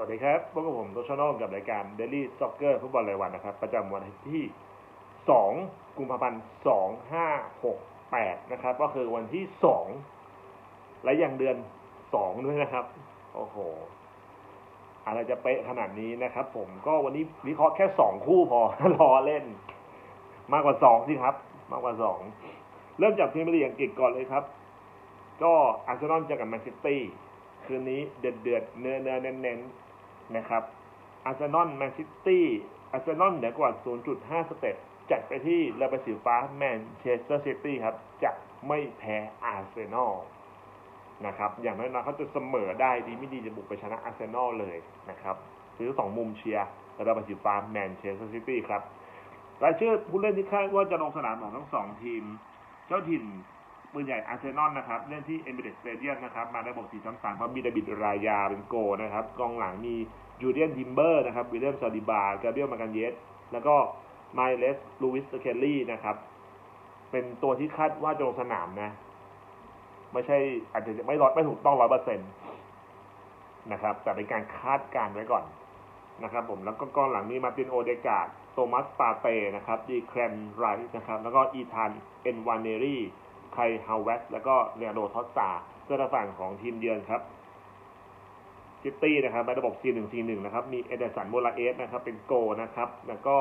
วัสดีครับ พบกับผมโตชนอลกับรายการ Daily Soccer ฟุตบอลรายวันนะครับ ประจำวันที่ 2 กุมภาพันธ์ 2568 นะครับ ก็คือวันที่ 2 และยังเดือน 2 ด้วยนะครับ โอ้โห อะไรจะเป๊ะขนาดนี้นะครับ ผมก็วันนี้วิเคราะห์แค่ 2 คู่พอรอเล่น มากกว่า 2 สิครับ มากกว่า 2 เริ่มจากพรีเมียร์ลีกอังกฤษก่อนเลยครับ ก็อาร์เซนอลเจอกับแมนซิตี้คืนนี้เดือดเดือดเนื้อเนื้อเน้นเน้น นะครับอาร์เซนอลแมนซิตี้อาร์เซนอลเหนือกว่า 0.5 สเต็ปจัดไปที่เรือใบสีฟ้าแมนเชสเตอร์ซิตี้ครับ จะไม่แพ้อาร์เซนอลนะครับ อย่างน้อยๆเขาจะเสมอได้ดีไม่ดีจะบุกไปชนะอาร์เซนอลเลยนะครับซื้อสองมุมเชียร์เรือใบสีฟ้าแมนเชสเตอร์ซิตี้ครับรายชื่อผู้เล่นที่คาดว่าจะลงสนามของทั้งสองทีม เจ้าถิ่น ปืนใหญ่อาร์เซนอลนะครับเล่นที่เอมิเรตสเตเดียมนะครับมาระบบ4 3 3เพราะมีดาบิดรายาเป็นโกนะครับกองหลังมีจูเลียนทิมเบอร์นะครับวิลเลียมซาดิบากาเบียลมากันเยสแล้วก็ไมเลสลูวิสเคลลี่นะครับเป็นตัวที่คาดว่าจะลงสนามนะ ไม่ใช่อาจจะไม่ร้อยไม่ถูกต้องร้อยเปอร์เซ็นต์นะครับ แต่เป็นการคาดการณ์ไว้ก่อนนะครับ ผมแล้วก็กองหลังมีมาตินโอเดกาดโทมัสปาเต้นะครับดีแครนไรส์นะครับ แล้วก็อีธานเอ็นวานเนรี่ ไคฮาวเวสแล้วก็เนโรทอสซาเสื้อฝั่งของทีมเยือนครับซิตี้นะครับในระบบ4-1-4-1นะครับ มีเอเดสันโมลาเอสนะครับ เป็นโกนะครับ แล้วก็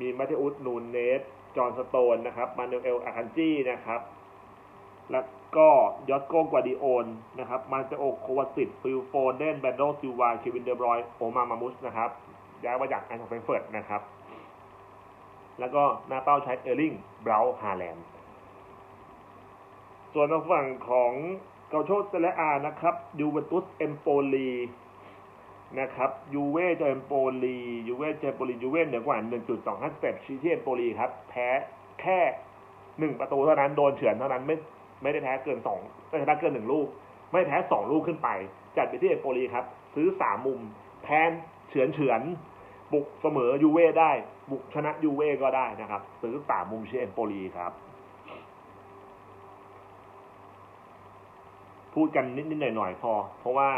มีมาเทอุสนูนเนส จอห์นสโตนนะครับ มานูเอลอาคันจีนะครับ แล้วก็ยอสโกกวาดิโอนนะครับ มาเซโอโควาสิตฟิลโฟเดนแบนโดซิวาเควินเดบรอย โอมามามุสนะครับ ย้ายมาจากแอนของเฟรนเฟิร์ตนะครับ แล้วก็หน้าเป้าใช้เออร์ลิงเบราฮาแลนด์ ส่วนทางฝั่งของเกาโชเซเลอานะครับยูเวนตุสเอมโปลีนะครับยูเว่เจอเอมโปลียูเว่เจอเอมโปลียูเว่เหนือกว่า 1.25 สเต็ปชีที่เอมโปลีครับ แพ้แค่หนึ่งประตูเท่านั้นโดนเฉือนเท่านั้นไม่ไม่ได้แพ้เกินสองไม่ชนะเกินหนึ่งลูก ไม่แพ้สองลูกขึ้นไป จัดไปที่เอมโปลีครับ ซื้อสามมุมแทนเฉือนเฉือนบุกเสมอยูเว่ได้ บุกชนะยูเว่ก็ได้นะครับ ซื้อสามมุมเชียร์เอมโปลีครับ พูดกันนิดๆหน่อยๆพอ เพราะว่า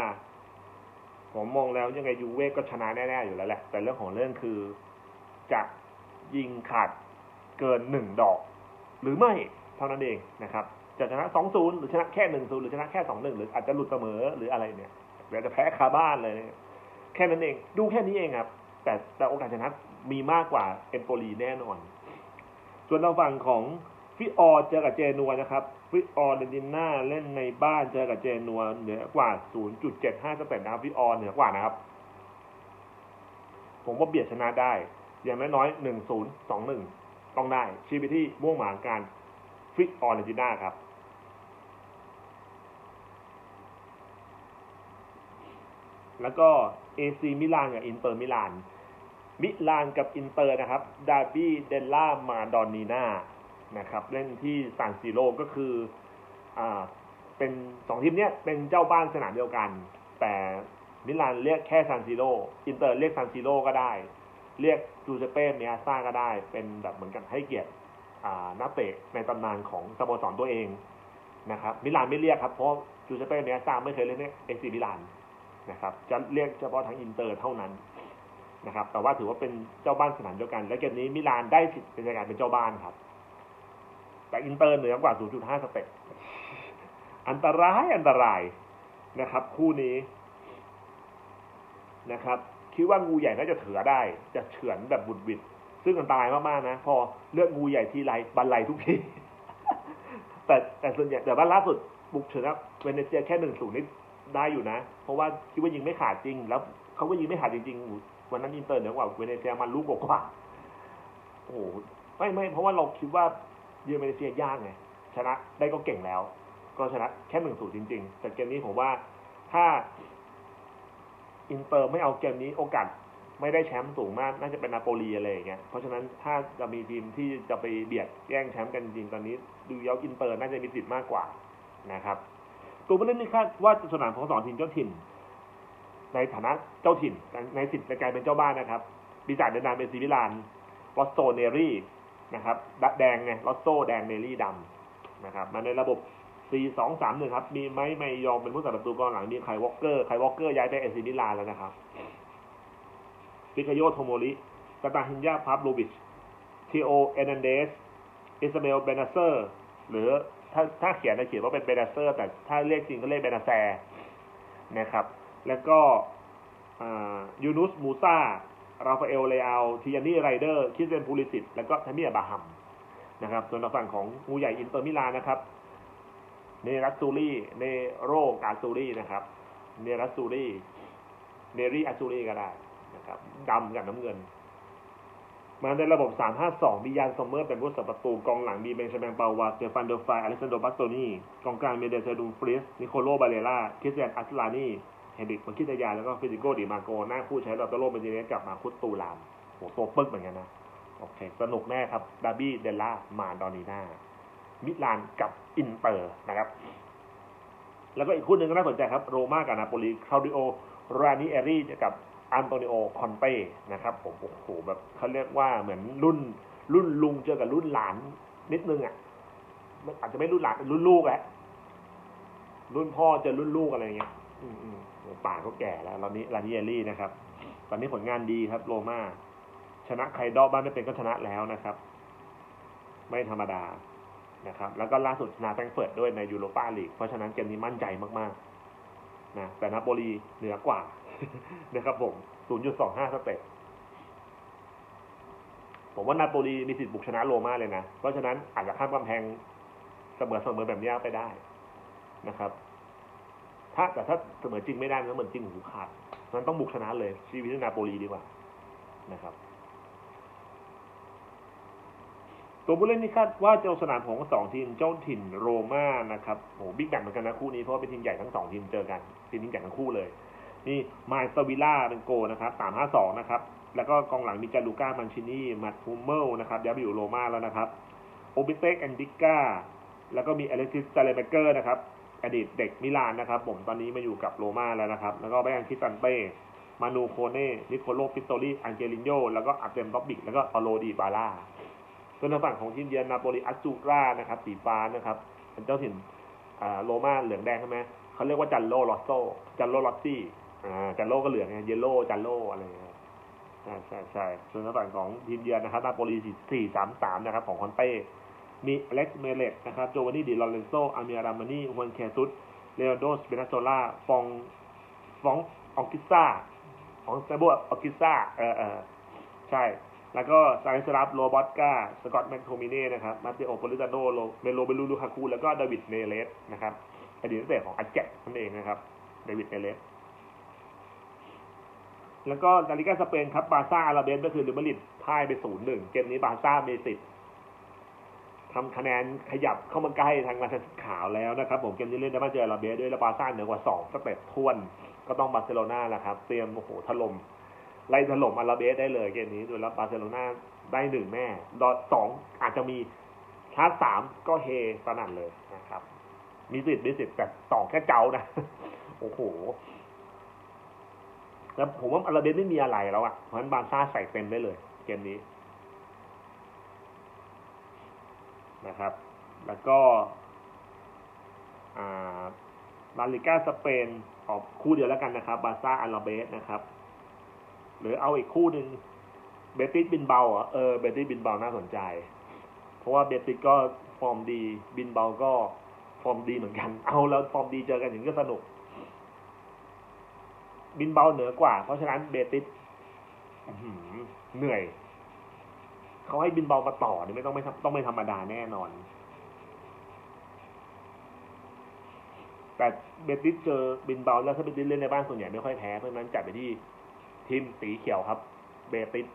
ผมมองแล้วยังไงยูเว่ก็ชนะแน่ๆอยู่แล้วแหละ แต่เรื่องของเรื่องคือจะยิงขาดเกินหนึ่งดอก หรือไม่เท่านั้นเองนะครับ จะชนะสองศูนย์หรือชนะแค่หนึ่งศูนย์หรือชนะแค่สองหนึ่งหรืออาจจะหลุดเสมอหรืออะไรเนี่ยหรืออาจจะแพ้คาบ้านเลย แค่นั้นเอง ดูแค่นี้เองครับ แต่แต่โอกาสชนะมีมากกว่าเอมโปลีแน่นอน ส่วนทาฝั่งของ ฟิออเจอกับเจนัวนะครับฟิออเดนดิน่าเล่นในบ้านเจอกับเจนัวเหนือกว่า 0.75สเปนนะครับฟิออเหนือกว่านะครับ ผมว่าเบียดชนะได้ อย่างน้อยๆ1 0 2 1 ต้องได้ ชี้ไปที่ม่วงหมางการฟิออเดนดิน่าครับแล้วก็เอซีมิลานกับอินเตอร์มิลาน มิลานกับอินเตอร์นะครับ ดาร์บี้เดลล่ามาดอนนีนา นะครับเล่นที่ซานซิโร่ก็คืออ่าเป็นสองทีมเนี้ยเป็นเจ้าบ้านสนามเดียวกัน แต่มิลานเรียกแค่ซานซิโร่อินเตอร์เรียกซานซิโร่ก็ได้ เรียกจูเซเป้เมียซ่าก็ได้ เป็นแบบเหมือนกันให้เกียรตินักเตะในตำนานของสโมสรตัวเองนะครับมิลานไม่เรียกครับเพราะจูเซเป้เมียซ่าไม่เคยเล่นในเอซีมิลานนะครับจะเรียกเฉพาะทางอินเตอร์เท่านั้นนะครับแต่ว่าถือว่าเป็นเจ้าบ้านสนามเดียวกัน และเกมนี้มิลานได้สิทธิ์เป็นการเป็นเจ้าบ้านครับ แต่อินเตอร์เหนือกว่า 0.5 สเต็ปอันตรายอันตรายนะครับ คู่นี้นะครับ คิดว่างูใหญ่น่าจะเถือได้ จะเฉือนแบบบุดบิด ซึ่งอันตรายมากๆนะ พอเลือกงูใหญ่ทีไรบันไลทุกที แต่แต่ส่วนใหญ่แต่ว่าล่าสุดบุกเฉือนเวเนเซียแค่หนึ่งศูนย์นี่ได้อยู่นะ เพราะว่าคิดว่ายิงไม่ขาดจริง แล้วเขาก็ยิงไม่ขาดจริงๆ วันนั้นอินเตอร์เหนือกว่าเวเนเซียมันลูกกว่า โอ้โห ไม่ไม่เพราะว่าเราคิดว่า เยอนเวเนเซียยากไงชนะได้ก็เก่งแล้ว ก็ชนะแค่หนึ่งศูนย์จริง ๆ แต่เกมนี้ผมว่าถ้าอินเตอร์ไม่เอาเกมนี้โอกาสไม่ได้แชมป์สูงมาก น่าจะเป็นนาโปลีอะไรอย่างเงี้ย เพราะฉะนั้นถ้าจะมีทีมที่จะไปเบียดแย่งแชมป์กันจริงตอนนี้ ดูย้าอินเตอร์น่าจะมีสิทธิ์มากกว่านะครับตัวผู้เล่นนี่คาดว่าสนามของสองทีมเจ้าถิ่น ในฐานะเจ้าถิ่นในสิทธิ์ในการเป็นเจ้าบ้านนะครับปีศาจเดนางเป็นซีมิลานลอสโซเนรี่ นะครับแดงไงลอสโซแดงเนรี่ดำนะครับมาในระบบ 4 2 3 1 ครับ มีไม้ไม่ยอมเป็นผู้สับประตูกองหลังมีไคลวอลเกอร์ไคลวอลเกอร์ย้ายไปเอซิมิลานแล้วนะครับฟิกโยโทโมริกาตาฮินยาพาบลูบิชทีโอเอนันเดสอิสมาเอลเบนาเซอร์หรือถ้าถ้าเขียนจะเขียนว่าเป็นเบนาเซอร์ แต่ถ้าเรียกจริงก็เรียกเบนาแซนะครับ แล้วก็ยูนุสมูซา ราฟาเอลเลอาทิยานี่ไรเดอร์คิสเซนพูลิสิตแล้วก็ทามิอาบาฮัมนะครับส่วนฝั่งของงูใหญ่อินเตอร์มิลานนะครับเนรัสซูรี่เนโรกาซูรี่นะครับเนรัสซูรี่เนรีอาซูรี่ก็ได้นะครับดำกับน้ำเงิน มาในระบบ 352มียานซอมเมอร์เป็นผู้สับประตูกองหลังมีเบนชแมนเปาวาเซฟันเดอร์ไฟายอเล็กซานโดบัตโตนีกองกลางมีเดเซดูฟริสนิโคโลบาเลล่าคริสเตียนอัสลานี เฮนริกมาคิตยาแล้วก็ฟิซิโกดิมาโกหน้าผู้ใช้ลอตโตโรเบนจิเนสกับมาคุตตูลามโหตัวปึ๊กเหมือนกันนะโอเค สนุกแน่ครับดาร์บี้เดลล่ามาดอนีนามิลานกับอินเตอร์นะครับ แล้วก็อีกคู่หนึ่งก็น่าสนใจครับ โรม่ากับนาโปลีคาดิโอ รานิเอรี่กับอันโตนิโอ คอนเต้นะครับ ผมโอ้โหแบบเขาเรียกว่าเหมือนรุ่นรุ่นลุงเจอกับรุ่นหลานนิดนึงอะอาจจะไม่รุ่นหลานรุ่นลูกแหละรุ่นพ่อเจอรุ่นลูกอะไรเงี้ย อืม ป่าก็แก่แล้วตอนนี้ลานิเอรี่นะครับ ตอนนี้ผลงานดีครับ โรม่าชนะใครดอบ้านไม่เป็นก็ชนะแล้วนะครับ ไม่ธรรมดานะครับ แล้วก็ล่าสุดชนะแฟรงเฟิร์ตด้วยในยูโรปาลีกเพราะฉะนั้นเกมนี้มั่นใจมากๆนะแต่นาโปลีเหนือกว่านะครับผม 0.25 สเต็ปผมว่านาโปลีมีสิทธิ์บุกชนะโรม่าเลยนะ เพราะฉะนั้นอาจจะข้ามกำแพงเสมอเสมอแบบนี้ไปได้นะครับ ถ้าแต่ถ้าเสมอจริงไม่ได้มันเหมือนจริงหูขาดมันต้องบุกชนะเลยชีวิตนาโปลีดีกว่านะครับ ตัวผู้เล่นที่คาดว่าจะลงสนามของสองทีมเจ้าถิ่นโรม่านะครับโหบิ๊กแบงเหมือนกันนะคู่นี้เพราะว่าเป็นทีมใหญ่ทั้งสองทีมเจอกันทีมนี้ใหญ่ทั้งคู่เลย นี่มาสวิล่าเป็นโกนะครับสามห้าสองนะครับแล้วก็กองหลังมีจาลูก้ามันชินีมัตฮูเมลนะครับย้ายไปอยู่โรม่าแล้วนะครับโอบิเตกแอนดิก้าแล้วก็มีอเล็กซิสซาเลเบเกอร์นะครับ อดีตเด็กมิลานนะครับ ผมตอนนี้มาอยู่กับโรม่าแล้วนะครับ แล้วก็แบงคิสันเป้มานูโคเน่นิโคโลปิโตลีอังเจลินโยแล้วก็อาร์เตมบ็อบบิกแล้วก็ปาโลดีบาร่าส่วนทางฝั่งของทีมเยือนนาโปลีอัจจูรานะครับสีฟ้านะครับเป็นเจ้าถิ่นโรม่าเหลืองแดงใช่ไหมเขาเรียกว่าจันโลลอสโซจันโลลอสซี่จันโลก็เหลืองไงเยลโล่จันโลอะไรเงี้ยใช่ใช่ใช่ส่วนทางฝั่งของทีมเยือนนะครับนาโปลีสี่สามสามนะครับของคอนเต้ มีอเล็กซ์เมเลตนะครับโจวานี่ดิลอเรนโซอามิอารามานีฮวนแคซุสเลโอโดสเบนาโซล่าฟองฟองออกิซ่าของเซโบออกิซ่าเออเออใช่ แล้วก็ซาริสลับโรบอตกาสกอตแมคโทมิเน่นะครับมาเตโอโปลิตาโนโลเมโลเบลูลูฮาคูแล้วก็ดาวิดเนเลสนะครับอดีตนักเตะของอาแจกนั่นเองนะครับดาวิดเนเลสแล้วก็นาฬิกาสเปนครับบาซ่าอาราเบนก็คือลิมาริดพ่ายไปศูนย์หนึ่งเกมนี้บาซ่ามีสิทธิ์ ทำคะแนนขยับเข้ามาใกล้ทางมาทันขาวแล้วนะครับผมเกมนี้เล่นได้มาเจออาราเบสด้วยแล้วบาซ่าเหนือกว่าสองสเต็ปทวนก็ต้องบาร์เซโลนาแหละครับเตรียมโอ้โหถล่มไล่ถล่มอาราเบสได้เลยเกมนี้โดยแล้วบาร์เซโลนาได้หนึ่งแน่ดอสองอาจจะมีชาร์จสามก็เฮสนั่นเลยนะครับ มีสิทธิ์มีสิทธิ์แต่สองแค่เจ้านะ โอ้โหแล้วผมว่าอาราเบสไม่มีอะไรแล้วอะเพราะฉะนั้นบาร์ซ่าใส่เต็มได้เลย เกมนี้ นะครับ แล้วก็บาลิก้าสเปนออกคู่เดียวแล้วกันนะครับบาซ่าอาราเบสนะครับ หรือเอาอีกคู่หนึ่งเบติสบินเบาอะเออเบติสบินเบาน่าสนใจ เพราะว่าเบติสก็ฟอร์มดีบินเบาก็ฟอร์มดีเหมือนกัน เอาแล้วฟอร์มดีเจอกันอย่างก็สนุก บินเบาเหนือกว่า เพราะฉะนั้นเบติสเหนื่อย เขาให้บินเบามาต่อนี่ไม่ต้องไม่ต้องไม่ธรรมดาแน่นอน แต่เบติสเจอบินเบาแล้วถ้าเบติสเล่นในบ้านส่วนใหญ่ไม่ค่อยแพ้เพราะฉะนั้นจัดไปที่ทีมสีเขียวครับ เบติส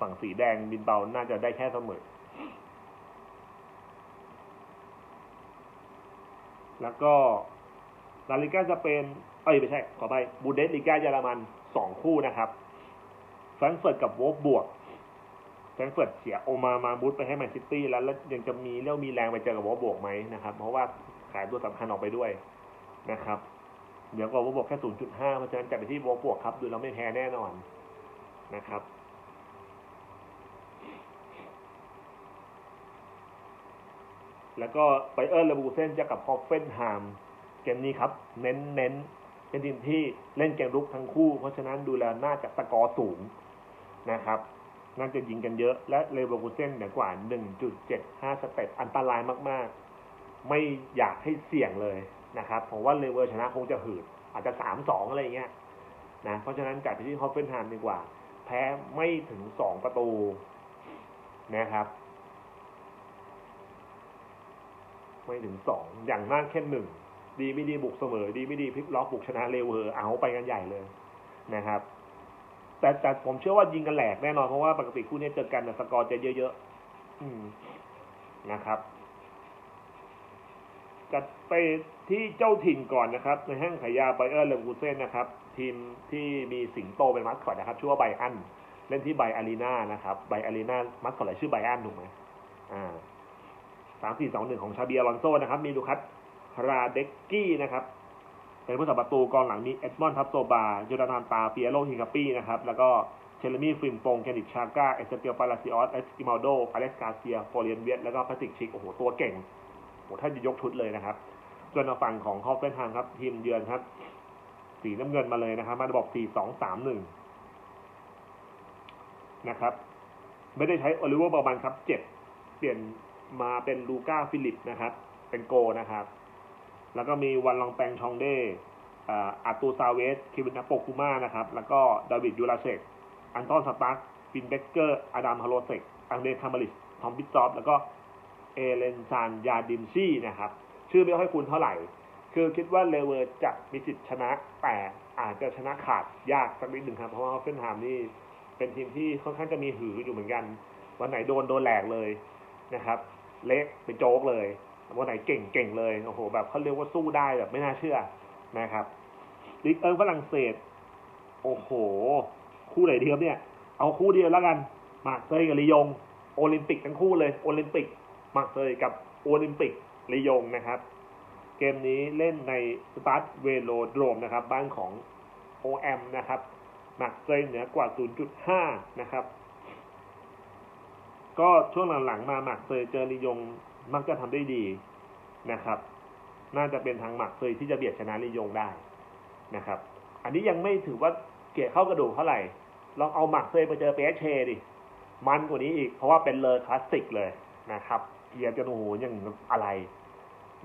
ฝั่งสีแดงบินเบาน่าจะได้แค่เสมอ แล้วก็ลาลิก้าจะเป็นเอ้ยไม่ใช่ ขอไปบูเดสลิก้าเยอรมันสองคู่นะครับแฟรงเฟิร์ตกับโวบวก รงเฟิร์ตเสียโอมามาบูธไปให้แมนซิตี้แล้วแล้วยังจะมีเรี่ยวมีแรงไปเจอกับวอลบวกไหมนะครับ เพราะว่าขายตัวสำคัญออกไปด้วยนะครับ เดี๋ยวก็วอลบวกแค่ 0.5 เพราะฉะนั้นจัดไปที่วอลบวกครับ ดูแล้วไม่แพ้แน่นอนนะครับแล้วก็ไปเออร์เลบูเซนจะกับฮอฟเฟนไฮม์เกมนี้ครับ เน้นเน้นเป็นทีมที่เล่นเกมรุกทั้งคู่ เพราะฉะนั้นดูแลน่าจะสกอร์สูงนะครับ น่าจะยิงกันเยอะ และเลเวอร์คูเซนเหนือกว่า 1.75 สเต็ปอันตรายมาก ๆ ไม่อยากให้เสี่ยงเลยนะครับผมว่าเลเวอร์ชนะคงจะหืด อาจจะ 3-2 อะไรเงี้ยนะเพราะฉะนั้นจัดไปที่ฮอฟเฟนไฮม์ดีกว่า แพ้ไม่ถึง 2 ประตูนะครับ ไม่ถึง 2 อย่างมากแค่หนึ่งดีไม่ดีบุกเสมอ ดีไม่ดีพลิกล็อกบุกชนะเลเวอร์เอาไปกันใหญ่เลยนะครับ แต่แต่ผมเชื่อว่ายิงกันแหลกแน่นอนเพราะว่าปกติคู่นี้เจอกันสกอร์จะเยอะๆอืมนะครับจัดไปที่เจ้าถิ่นก่อนนะครับ ในห้างขายยาไบเออร์เลวูเซนนะครับ ทีมที่มีสิงโตเป็นมัสคอตนะครับ ชื่อว่าไบอัน เล่นที่ไบอารีนานะครับไบอารีนามัสคอตอะไรชื่อไบอันถูกไหมอ่าสามสี่สองหนึ่งของชาเบียลอนโซนะครับ มีลูคัสราเด็กกี้นะครับ เป็นผู้สับประตูกองหลังมีเอ็ดมอนทับโซบาโยดานานตาเปียโรฮิงาปี้นะครับ แล้วก็เชลมี่ฟิมปงแกนิชาก้า เอสเตียลปาลาซิออสเอสกิมาโดอเล็กกาเซียโฟเรียนเวียตแล้วก็พาติกชิก โอ้โห ตัวเก่งโอ้โหถ้าจะยกชุดเลยนะครับ ส่วนฝั่งของฮอฟเฟนไฮม์ครับ ทีมเยือนครับ สีน้ำเงินมาเลยนะครับ มาระบบ4 2 3 1นะครับ ไม่ได้ใช้โอลิเวอร์บอบันครับเจ็บ เปลี่ยนมาเป็นลูก้าฟิลิปนะครับ เป็นโกนะครับ แล้วก็มีวันลองแปงชองเดอาตูซาเวส คิวินาโปคูมานะครับ แล้วก็ดาวิดยูราเซก อันตอนสตาร์ฟินเบเกอร์ อดัมฮาโลเซก อังเดรคามาริส ทอมบิซอฟแล้วก็เอเลนซานยาดิมซี่นะครับ ชื่อไม่ค่อยคุ้นเท่าไหร่ คือคิดว่าเลเวอร์จะมีสิทธิ์ชนะ แต่อาจจะชนะขาดยากสักนิดหนึ่งครับ เพราะว่าเฟนฮามนี่เป็นทีมที่ค่อนข้างจะมีหืออยู่เหมือนกัน วันไหนโดนโดนแหลกเลยนะครับ เละเป็นโจ๊กเลย วันไหนเก่งเก่งเลยโอ้โหแบบเขาเรียกว่าสู้ได้แบบไม่น่าเชื่อนะครับลิกเอิร์ฝรั่งเศส โอ้โห คู่ไหนดีครับเนี่ย เอาคู่เดียวแล้วกันมาเซยกับลียง โอลิมปิกทั้งคู่เลยโอลิมปิกมาเซยกับโอลิมปิกลียงนะครับ เกมนี้เล่นในสตาร์ทเวโลโดรมนะครับ บ้านของ OM นะครับมาร์กเซยเหนือกว่า 0.5 นะครับ ก็ช่วงหลังๆมาหมักเซยเจอลียง มักจะทำได้ดีนะครับ น่าจะเป็นทางหมักเซยที่จะเบียดชนะนิยงได้นะครับ อันนี้ยังไม่ถือว่าเกี่ยเข้ากระดูกเท่าไหร่ลองเอาหมักเซยไปเจอเปเชดิมันกว่านี้อีกเพราะว่าเป็นเลอคลาสสิกเลยนะครับเกียร์จะโอ้โหยังอะไร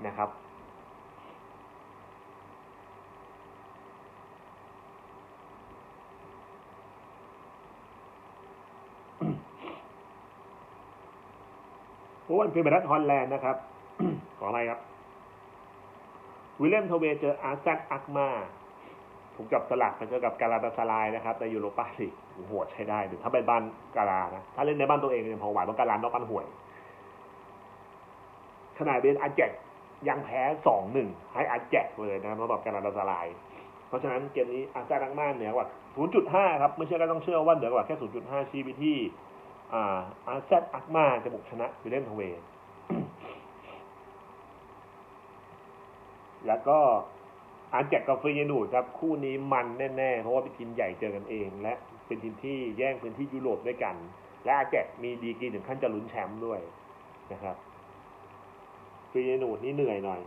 นะครับ โอ้เป็นบรรทัดฮอลแลนด์นะครับ ขออะไรครับ วิลเลียมโทเวเจออาร์ซันอักมาถูกจับสลักไปเจอกับการาตาสลายนะครับในยูโรปาลีกโหดใช้ได้หรือถ้าเป็นบ้านการานะ ถ้าเล่นในบ้านตัวเองเนี่ยพอไหวเพราะการานอกบ้านห่วย ขนาดเป็นอาแจกยังแพ้สองหนึ่งให้อาแจกเลยนะครับสำหรับการาตาสลาย เพราะฉะนั้นเกมนี้อาซันอักมาเหนือกว่า 0.5 ครับ ไม่เชื่อก็ต้องเชื่อว่าเหนือกว่าแค่ 0.5 ชี้ไปที่ อ่าอาร์เซตอักมาจะบุกชนะวิลเลียมทเวแล้วก็อาร์แจกกับเฟยนูดครับ คู่นี้มันแน่ๆ เพราะว่าเป็นทีมใหญ่เจอกันเอง และเป็นทีมที่แย่งพื้นที่ยุโรปด้วยกัน และอาแจกมีดีกรีถึงขั้นจะลุ้นแชมป์ด้วยนะครับเฟยนูดนี่เหนื่อยหน่อย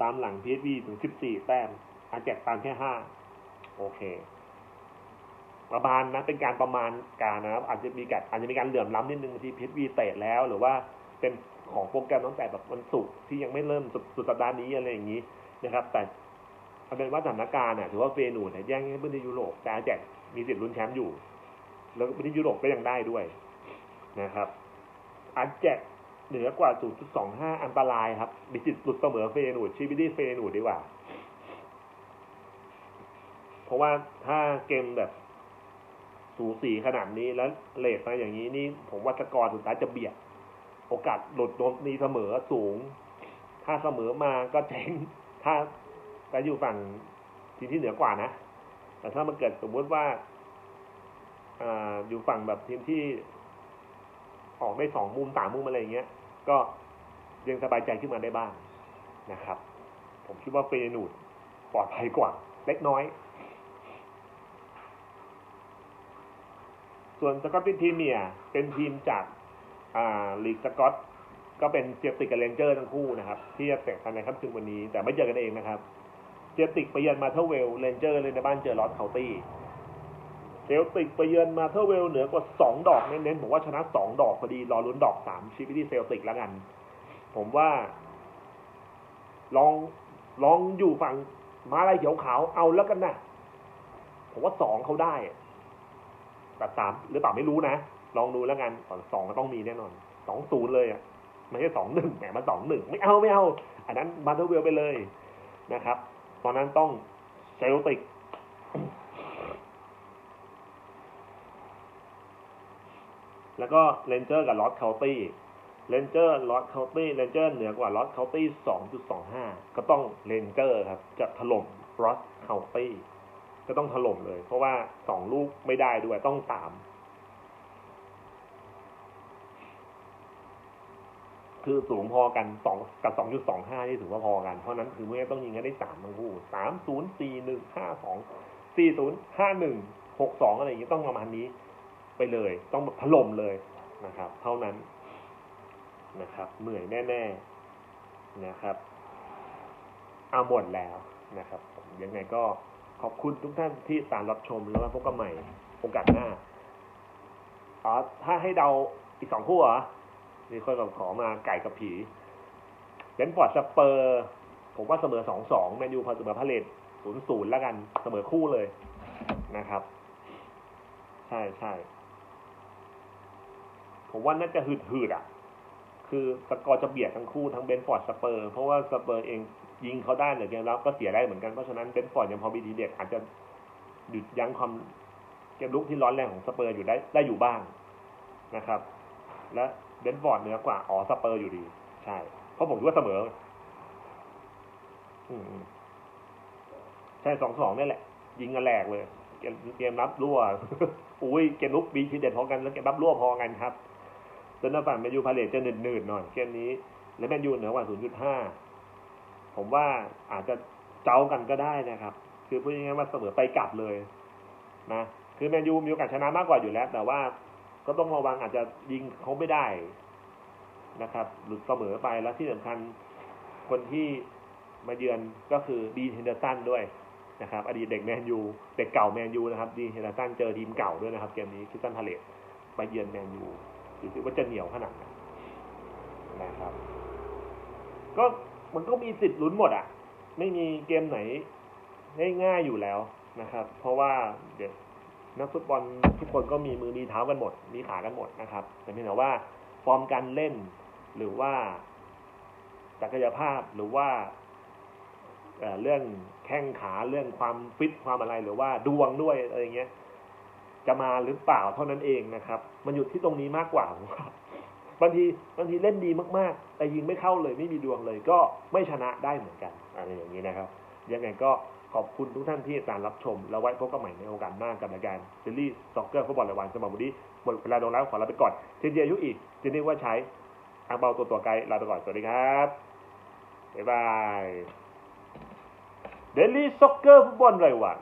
ตามหลังพีเอสวีถึง14แต้มอาแจกตามแค่5โอเค ประมาณนะเป็นการประมาณการนะครับอาจจะมีการอาจจะมีการเหลื่อมล้ำนิดนึงที่พชรวีเตะแล้ว หรือว่าเป็นของโปรแกรมตั้งแต่แบบวันศุกร์ที่ยังไม่เริ่มสุดสุดสัปดาห์นี้อะไรอย่างนี้นะครับ แต่เอาเป็นว่าสถานการณ์เนี่ยถือว่าเฟนูเนี่ยแย่งให้พื้นที่ยุโรปแต่อาแจกมีสิทธิ์ลุ้นแชมป์อยู่ แล้วพื้นที่ยุโรปก็ยังได้ด้วยนะครับอาแจกเหนือกว่า 0.25 อันตรายครับ มีสิทธิ์หลุดเสมอเฟนูชีวิตดีเฟนูดีกว่า เพราะว่าถ้าเกมแบบ สูสีขนาดนี้แล้วเลทมาอย่างนี้นี่ผมว่าสกอร์สุดท้ายจะเบียด โอกาสหลุดโดนนีเสมอสูง ถ้าเสมอมาก็เจ๊งถ้าแต่อยู่ฝั่งทีมที่เหนือกว่านะ แต่ถ้ามันเกิดสมมติว่าอ่าอยู่ฝั่งแบบทีมที่ออกได้สองมุมสามมุมอะไรอย่างเงี้ย ก็ยังสบายใจขึ้นมาได้บ้างนะครับ ผมคิดว่าเฟยนูดปลอดภัยกว่า เล็กน้อย ส่วนสกอตติทีเมียเป็นทีมจากอ่าลีกสกอตก็เป็นเซียติกกับเรนเจอร์ทั้งคู่นะครับ ที่จะเตะกันในค่ำคืนวันนี้ แต่ไม่เจอกันเองนะครับ เจลติกไปเยือนมาเทเวลเรนเจอร์เลยในบ้านเจอลอสเคานตี้เซลติกไปเยือนมาเทเวลเหนือกว่าสองดอกเน้นๆผมว่าชนะสองดอกพอดีรอลุ้นดอกสามชีวิตที่เซลติกแล้วกัน ผมว่า ลองลองอยู่ฝั่งมาลายเขียวขาวเอาแล้วกันนะผมว่าสองเขาได้ แต่สามหรือเปล่าไม่รู้นะ ลองดูแล้วกันสองก็ต้องมีแน่นอนสองศูนย์เลยอะไม่ใช่สองหนึ่งแหมมันสองหนึ่งไม่เอาไม่เอา อันนั้นมาเทอร์เวลไปเลยนะครับ ตอนนั้นต้องเซลติกแล้วก็เรนเจอร์กับลอสเคาน์ตี้เรนเจอร์ลอสเคาน์ตี้เรนเจอร์เหนือกว่าลอสเคาน์ตี้สองจุดสองห้าก็ต้องเรนเจอร์ครับจะถล่มลอสเคาน์ตี้ ก็ต้องถล่มเลย เพราะว่าสองลูกไม่ได้ด้วยต้องตาม คือสูงพอกันสองกับสองจุดสองห้านี่ถือว่าพอกัน เพราะนั้นคือเมื่อต้องยิงกันได้สามทั้งคู่สามศูนย์สี่หนึ่งห้าสองสี่ศูนย์ห้าหนึ่งหกสองอะไรอย่างนี้ต้องประมาณนี้ไปเลย ต้องถล่มเลยนะครับ เท่านั้นนะครับ เหนื่อยแน่ๆนะครับเอาหมดแล้วนะครับยังไงก็ ขอบคุณทุกท่านที่ตามรับชมแล้วมาพบกันใหม่โอกาสหน้าอ๋อถ้าให้เดาอีกสองคู่เหรอมีคนขอมาไก่กับผีเบนฟอร์ดสเปอร์ ผมว่าเสมอสองสองแมนยูพอเสมอพาเลตศูนย์ศูนย์แล้วกันเสมอคู่เลยนะครับ ใช่ใช่ผมว่าน่าจะหืดหืดอะ คือสกอร์จะเบียดทั้งคู่ทั้งเบนฟอร์ดสเปอร์ เพราะว่าสเปอร์เอง ยิงเขาได้เหลือเกมรับก็เสียได้เหมือนกัน เพราะฉะนั้นเบนฟอร์ดยังพอมีทีเด็ดอาจจะหยุดยั้งความเกมลุกที่ร้อนแรงของสเปอร์อยู่ได้ได้อยู่บ้างนะครับ และเบนฟอร์ดเหนือกว่าอ๋อสเปอร์อยู่ดี ใช่ เพราะผมคิดว่าเสมออืมใช่สองสองนี่แหละ ยิงกันแหลกเลยเกมเกมรับรั่วอุ้ยเกมลุกบีทีเด็ดพอกันแล้วเกมรับรั่วพอกันครับส่วนทางฝั่งแมนยูพาเลตจะหนืดหนืดๆหน่อยเกมนี้และแมนยูเหนือกว่า 0.5 ผมว่าอาจจะเจ้ากันก็ได้นะครับ คือพูดง่ายๆว่าเสมอไปกลับเลยนะคือแมนยูมีโอกาสชนะมากกว่าอยู่แล้ว แต่ว่าก็ต้องระวังอาจจะยิงเขาไม่ได้นะครับ หลุดเสมอไปแล้วที่สำคัญคนที่มาเยือนก็คือดีเฮนเดอร์สันด้วยนะครับ อดีตเด็กแมนยูเด็กเก่าแมนยูนะครับ ดีเฮนเดอร์สันเจอทีมเก่าด้วยนะครับ เกมนี้คิสตันพาเลตมาเยือนแมนยูดูสิว่าจะเหนียวขนาดไหนนะครับ ก็ มันก็มีสิทธิ์ลุ้นหมดอะ ไม่มีเกมไหนง่ายๆอยู่แล้วนะครับ เพราะว่าเดี๋ยวนักฟุตบอลทุกคนก็มีมือมีเท้ากันหมด มีขากันหมดนะครับ แต่เพียงแต่ว่าฟอร์มการเล่นหรือว่าศักยภาพหรือว่าเเรื่องแข้งขาเรื่องความฟิตความอะไรหรือว่าดวงด้วยอะไรเงี้ย จะมาหรือเปล่าเท่านั้นเองนะครับ มันอยู่ที่ตรงนี้มากกว่าผมว่า บางทีบางทีเล่นดีมากๆ แต่ยิงไม่เข้าเลยไม่มีดวงเลย ก็ไม่ชนะได้เหมือนกันอะไรอย่างนี้นะครับยังไงก็ขอบคุณทุกท่านที่ติดตามรับชม แล้วไว้พบกันใหม่ในโอกาสหน้ากับรายการซีรีส์ซ็อกเกอร์ฟุตบอลรายวันสำหรับวันนี้หมดเวลาลงแล้วขอลาไปก่อนเจนเจอายุอีกเจนนี่ว่าใช้อังเบาตัวตัวไกลลาไปก่อนสวัสดีครับบ๊ายบายเดลี่ซ็อกเกอร์ฟุตบอลรายวัน